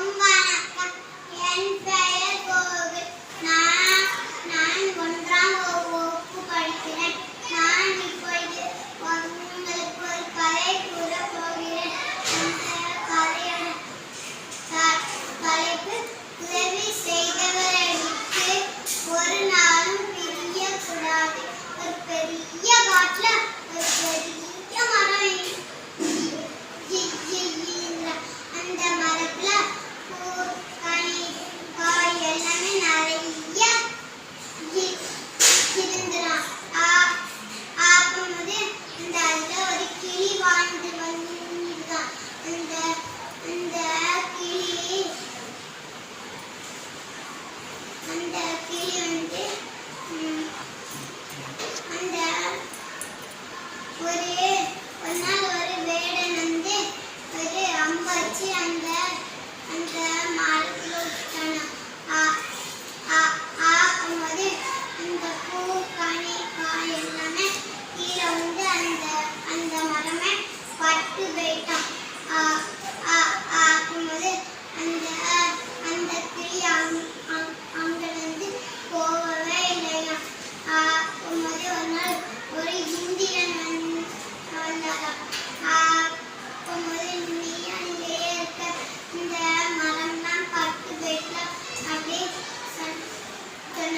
ஒரு கதை உதவி ஒரு நாளும் பிரியக்கூடாது ஒரு பெரிய காட்டுல ஒரு பெரிய வாழ்ந்து வந்தீர்கள் அந்த அந்த கிளி அந்த கிளி வந்து அந்த ஒரு ஒரு நாள் ஒரு வேடன் வந்து ஒரு அம்பு வச்சு அந்த அந்த மரத்தில் விட்டானான்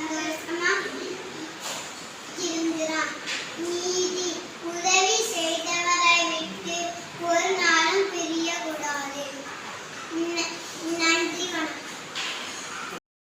English.